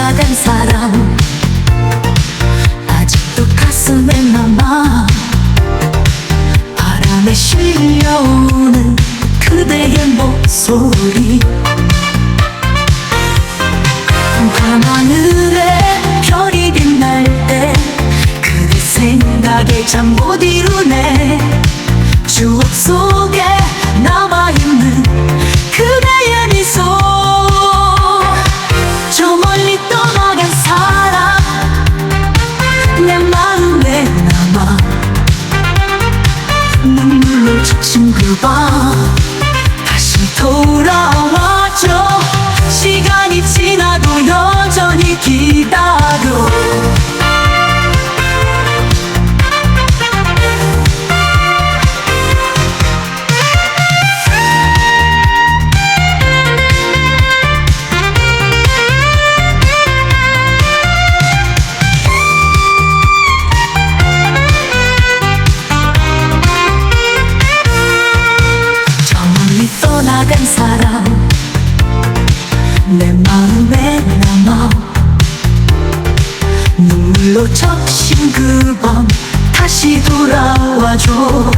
떠나간 사람. 아직도 가슴에 남아. 바람에 실려오는 그대의 목소리 적신 그밤 다시 돌아와줘.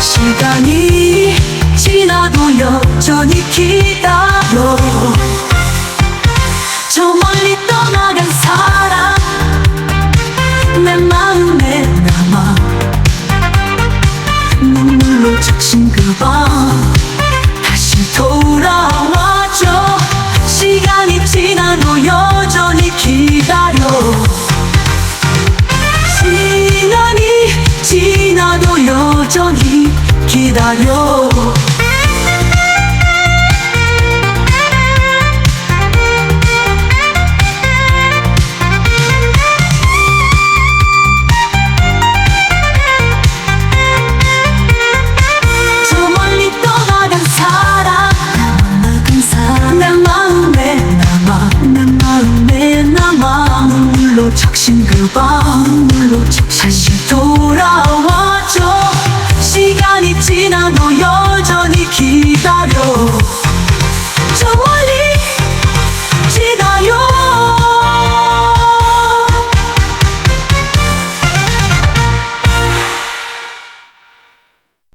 시간이 지나도 여전히 기다려. 저 멀리 떠나간 사람 내 마음에 남아 눈물로 적신 그밤 나도 여전히 기다려. 저 멀리 떠나간 사람 내 마음에 남아 내 마음에 남아 눈물로 적신 그밤. 눈물로 착